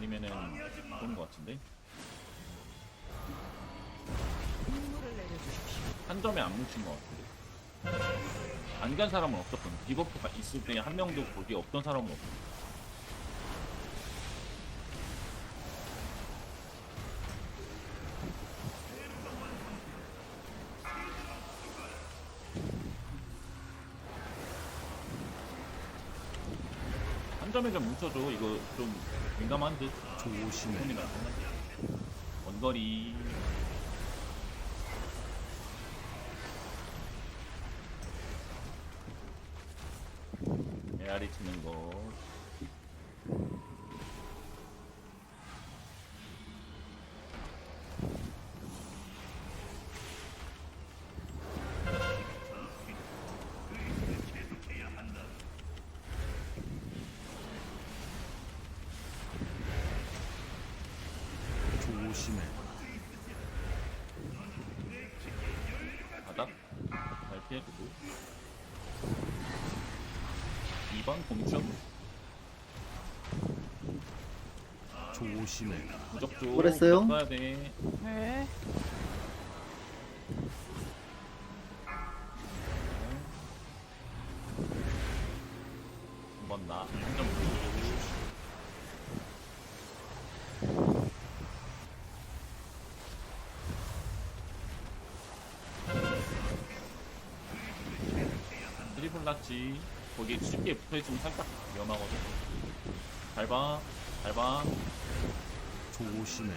아니면은 그런 것 같은데? 한 점에 안 뭉친 것 같은데. 안 간 사람은 없었거든. 디버프가 있을 때한 명도 거기 없던 사람은 없어. 한 점에 좀 뭉쳐줘. 이거 좀 민감한 듯 조심해. 원거리 메아리 치는 거 조심해. 바닥 잘 피해주고 2번 공중 조심해. 무적조 뭐랬어요? 써야 돼 네. 한번 나. 한점 보고. 트리플 낫지. 거기 쉽게 붙어있으면 살짝 위험하거든. 잘 봐. 잘 봐. 조심해.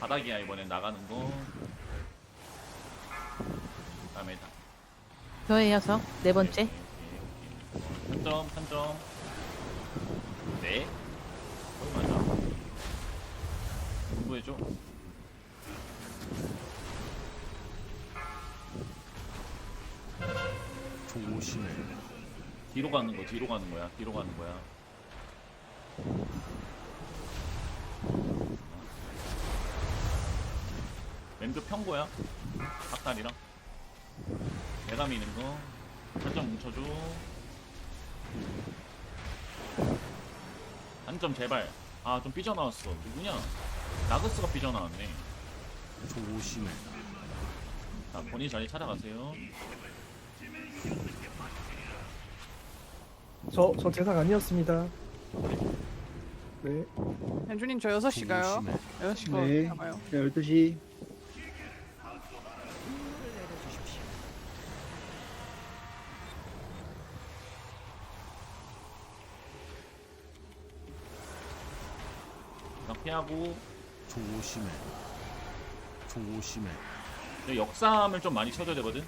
바닥이야, 이번엔 나가는 거. 다음에 다. 저예요, 저. 네 번째. 한 점, 한 점. 네. 거의 맞아. 공부해줘. 조심해. 뒤로 가는 거, 뒤로 가는 거야, 뒤로 가는 거야. 왼쪽 평고야. 닭다리랑. 내가 미는 거. 한점 뭉쳐줘. 한 점 제발. 아, 좀 삐져나왔어. 누구냐? 나그스가 삐져나왔네. 조심해. 자, 본인 자리 찾아가세요. 저, 저 대상 아니었습니다. 네. 현주님 저 6시 가요. 조심해. 6시 거 네. 가봐요. 12시. 그냥 피하고. 조심해. 조심해. 근데 역삼을 좀 많이 쳐줘야 되거든?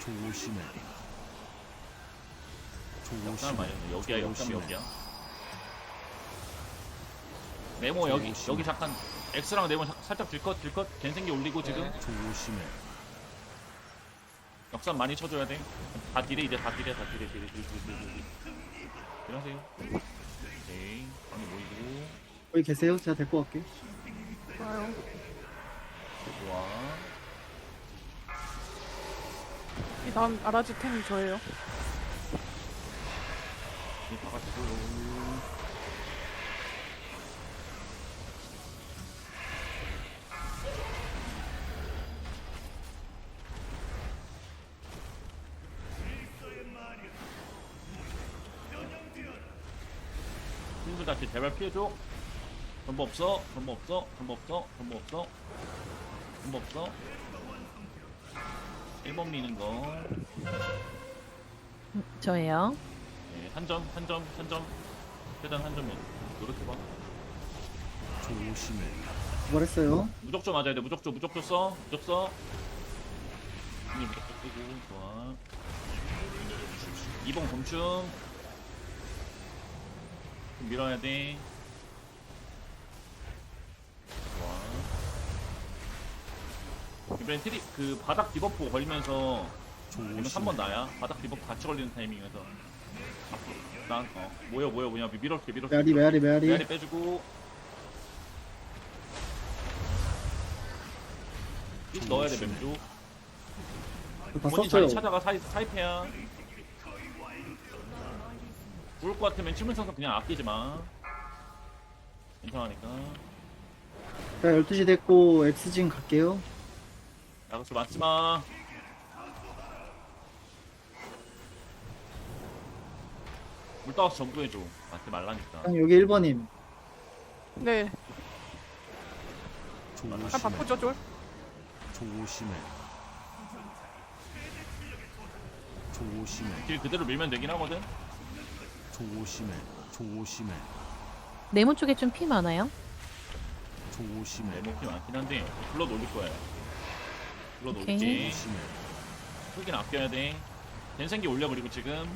조심해. 역삼. 쳐줘. 여기야, 역삼 조심해. 여기야. 네모 여기, 조심해. 여기 잠깐. X랑 네모 사- 살짝 들것, 들것. 갠생기 올리고 지금. 조심해. 역삼 많이 쳐줘야 돼. 다 딜해, 이제 다 딜해, 다 딜해, 딜해, 딜해, 딜해. 딜하세요. 오케이. 많이 모이고. 거기 계세요? 제가 데리고 갈게. 좋아요. 좋아. 이 다음 아라지 템 저예요. 이다 같이고요. 친구 자체 제발 피해줘. 전부 없어, 전부 없어, 전부 없어, 전부 없어, 전부 없어. 1번 미는 거. 저예요. 네, 한 점, 한 점, 한 점. 최단 한 점이. 이렇게 봐. 조심해. 도발했어요. 무적조 맞아야 돼. 무적조, 무적조 써. 무적 써. 이 무적조 쓰고, 좋아. 2번 곤충. 좀 밀어야 돼. 좋아. 이번엔 트리, 그, 바닥 디버프 걸리면서, 오늘 조심해. 3번 나야. 바닥 디버프 같이 걸리는 타이밍에서. 앞으로. 난, 어, 모여, 모여, 뭐냐. 밀어올게, 밀어올게. 메아리, 메아리, 메아리. 메아리 빼주고 쭉 넣어야 돼 맴주 다 본인 썼어요. 자리 찾아가 사이, 사이페야 죽을 것 같으면 치면서 그냥 아끼지 마 이상하니까. 자 12시 됐고 엑스진 갈게요 야구수 맞지 마. 물 따와서 전부해줘. 맞지 말라니까. 그냥 여기 1번님 네. 아 조심해 바쁘죠 쫄? 조심해 조심해 길 그대로 밀면 되긴 하거든. 조심해 조심해 네모 쪽에 좀 피 많아요? 조심해 내 목이 많긴 한데 불러 놀릴 거야. 불러 오케이. 놀지. 조심해 흑인 아껴야 돼. 된생기 올려 그리고 지금.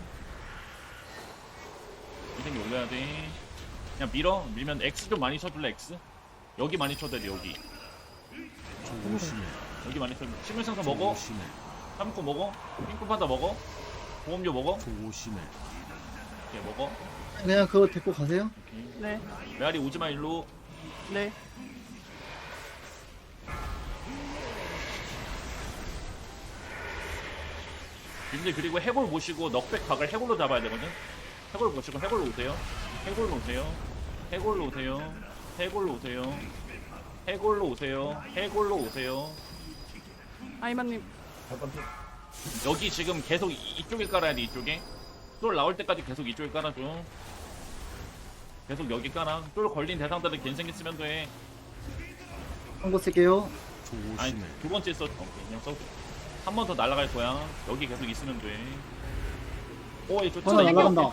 된생기 올려야 돼. 그냥 밀어. 밀면 X 좀 많이 쳐줄래 X? 여기 많이 쳐도 돼 여기. 조심해 여기 많이 쳐. 식물생선 먹어. 조심해 삼코 먹어. 핑크 판다 먹어. 보험료 먹어. 조심해 오케이 먹어. 그냥 그거 데리고 가세요 오케이. 네. 메아리 오지마 일로. 네. 근데 그리고 해골 모시고 넉백 각을 해골로 잡아야 되거든. 해골 모시고 해골로 오세요. 해골로 오세요. 해골로 오세요. 해골로 오세요. 해골로 오세요. 해골로 오세요. 아이마님 여기 지금 계속 이- 이쪽에 깔아야 돼 이쪽에. 쫄 나올 때까지 계속 이쪽에 깔아줘. 계속 여기 깔아. 쫄 걸린 대상들은 갠생기 쓰면 돼. 한거 쓸게요 아니 조심해 두 번째 써. 오케이 그냥 써. 한번 더 날아갈 거야. 여기 계속 있으면 돼. 오, 얘 좋다. 날아간다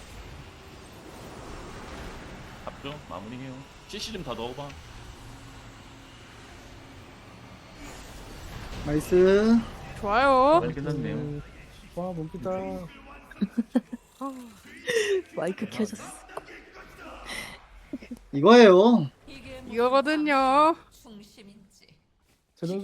잡죠. 마무리해요. CC 좀 다 넣어봐. 나이스 좋아요. 잘 끝났네요. 음, 와 목이다. 마이크 켜졌어. 이거예요 이거거든요. 제 선수는